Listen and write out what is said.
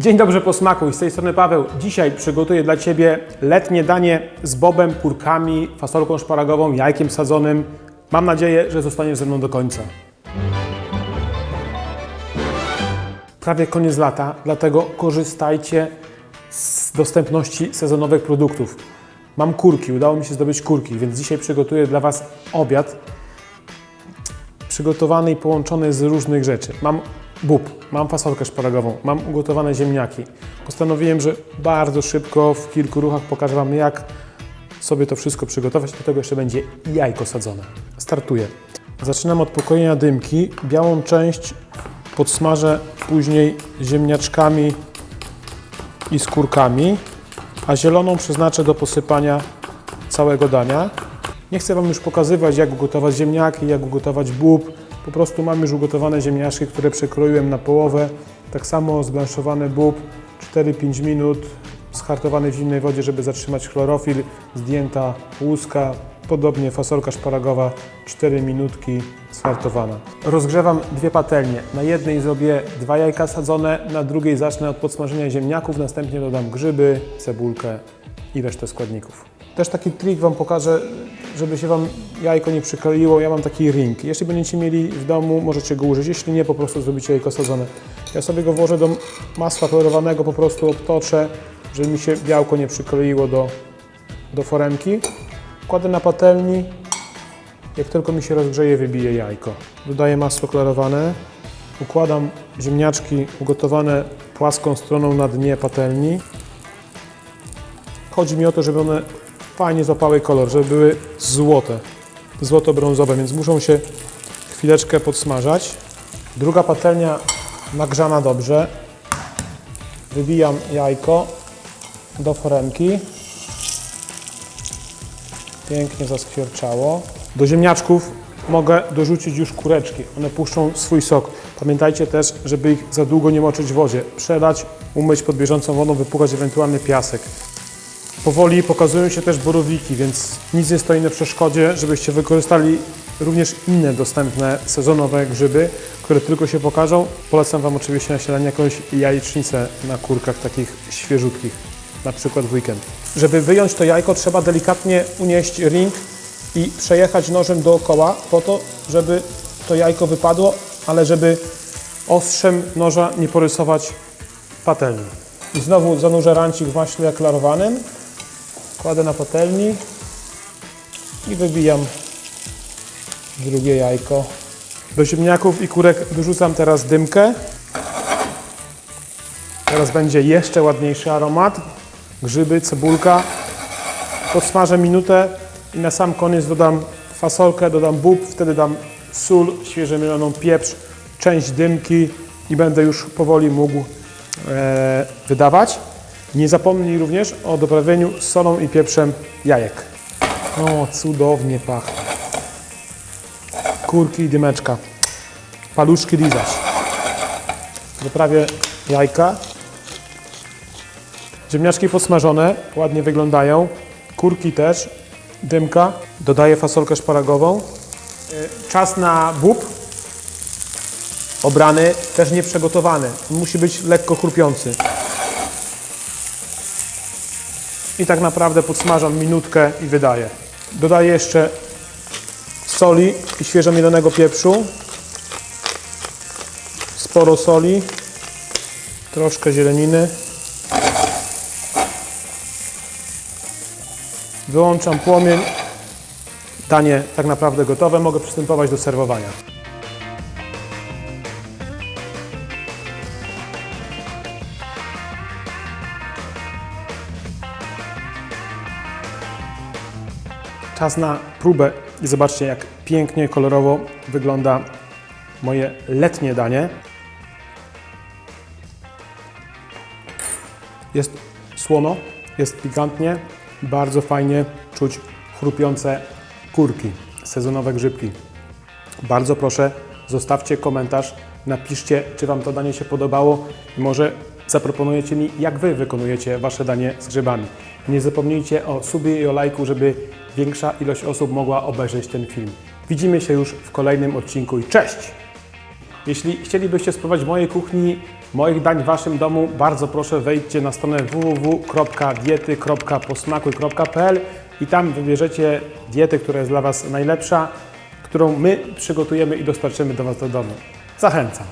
Dzień dobry po smaku i z tej strony Paweł. Dzisiaj przygotuję dla Ciebie letnie danie z bobem, kurkami, fasolką szparagową, jajkiem sadzonym. Mam nadzieję, że zostaniesz ze mną do końca. Prawie koniec lata, dlatego korzystajcie z dostępności sezonowych produktów. Mam kurki, udało mi się zdobyć kurki, więc dzisiaj przygotuję dla Was obiad przygotowany i połączony z różnych rzeczy. Mam bób, mam fasolkę szparagową, mam ugotowane ziemniaki. Postanowiłem, że bardzo szybko, w kilku ruchach pokażę Wam, jak sobie to wszystko przygotować. Do tego jeszcze będzie jajko sadzone. Startuję. Zaczynam od pokojenia dymki. Białą część podsmażę później ziemniaczkami i skórkami, a zieloną przeznaczę do posypania całego dania. Nie chcę Wam już pokazywać, jak ugotować ziemniaki, jak ugotować bób. Po prostu mam już ugotowane ziemniaczki, które przekroiłem na połowę. Tak samo zblanszowany bób, 4-5 minut, schartowany w zimnej wodzie, żeby zatrzymać chlorofil, zdjęta łuska. Podobnie fasolka szparagowa, 4 minutki, schartowana. Rozgrzewam dwie patelnie. Na jednej zrobię dwa jajka sadzone, na drugiej zacznę od podsmażenia ziemniaków, następnie dodam grzyby, cebulkę i resztę składników. Też taki trik Wam pokażę, żeby się Wam jajko nie przykleiło. Ja mam taki ring. Jeśli będziecie mieli w domu, możecie go użyć. Jeśli nie, po prostu zrobicie jajko sadzone. Ja sobie go włożę do masła kolorowanego, po prostu obtoczę, żeby mi się białko nie przykleiło do, do foremki. Kładę na patelni. Jak tylko mi się rozgrzeje, wybiję jajko. Dodaję masło klarowane. Układam ziemniaczki ugotowane płaską stroną na dnie patelni. Chodzi mi o to, żeby one fajnie złapały kolor, żeby były złote, złoto-brązowe, więc muszą się chwileczkę podsmażać. Druga patelnia nagrzana dobrze. Wybijam jajko do foremki. Pięknie zaskwierczało. Do ziemniaczków mogę dorzucić już kureczki. One puszczą swój sok. Pamiętajcie też, żeby ich za długo nie moczyć w wodzie. Przelać, umyć pod bieżącą wodą, wypłukać ewentualny piasek. Powoli pokazują się też borowiki, więc nic nie stoi na przeszkodzie, żebyście wykorzystali również inne dostępne sezonowe grzyby, które tylko się pokażą. Polecam Wam oczywiście na śniadanie jakąś jajecznicę na kurkach takich świeżutkich, na przykład w weekend. Żeby wyjąć to jajko, trzeba delikatnie unieść ring i przejechać nożem dookoła po to, żeby to jajko wypadło, ale żeby ostrzem noża nie porysować patelni. I znowu zanurzę rancik w maśle klarowanym. Kładę na patelni i wybijam drugie jajko. Do ziemniaków i kurek dorzucam teraz dymkę. Teraz będzie jeszcze ładniejszy aromat. Grzyby, cebulka. Podsmażę minutę i na sam koniec dodam fasolkę, dodam bób, wtedy dam sól, świeżo mieloną pieprz, część dymki i będę już powoli mógł e, wydawać. Nie zapomnij również o doprawieniu solą i pieprzem jajek. O, cudownie pachnie. Kurki i dymeczka. Paluszki lizać. Doprawię jajka. Ziemniaczki podsmażone, ładnie wyglądają. Kurki też. Dymka. Dodaję fasolkę szparagową. Y, Czas na bób. Obrany, też nie przegotowany. Musi być lekko chrupiący. I tak naprawdę podsmażam minutkę i wydaję. Dodaję jeszcze soli i świeżo mielonego pieprzu. Sporo soli. Troszkę zieleniny. Wyłączam płomień. Danie tak naprawdę gotowe. Mogę przystępować do serwowania. Czas na próbę i zobaczcie, jak pięknie, kolorowo wygląda moje letnie danie. Jest słono, jest pikantnie, bardzo fajnie czuć chrupiące kurki, sezonowe grzybki. Bardzo proszę, zostawcie komentarz, napiszcie, czy Wam to danie się podobało i może zaproponujecie mi, jak Wy wykonujecie Wasze danie z grzybami. Nie zapomnijcie o subie i o lajku, żeby większa ilość osób mogła obejrzeć ten film. Widzimy się już w kolejnym odcinku i cześć! Jeśli chcielibyście spróbować mojej kuchni moich dań w Waszym domu, bardzo proszę wejdźcie na stronę www.diety.posmakuj.pl i tam wybierzecie dietę, która jest dla Was najlepsza, którą my przygotujemy i dostarczymy do Was do domu. Zachęcam.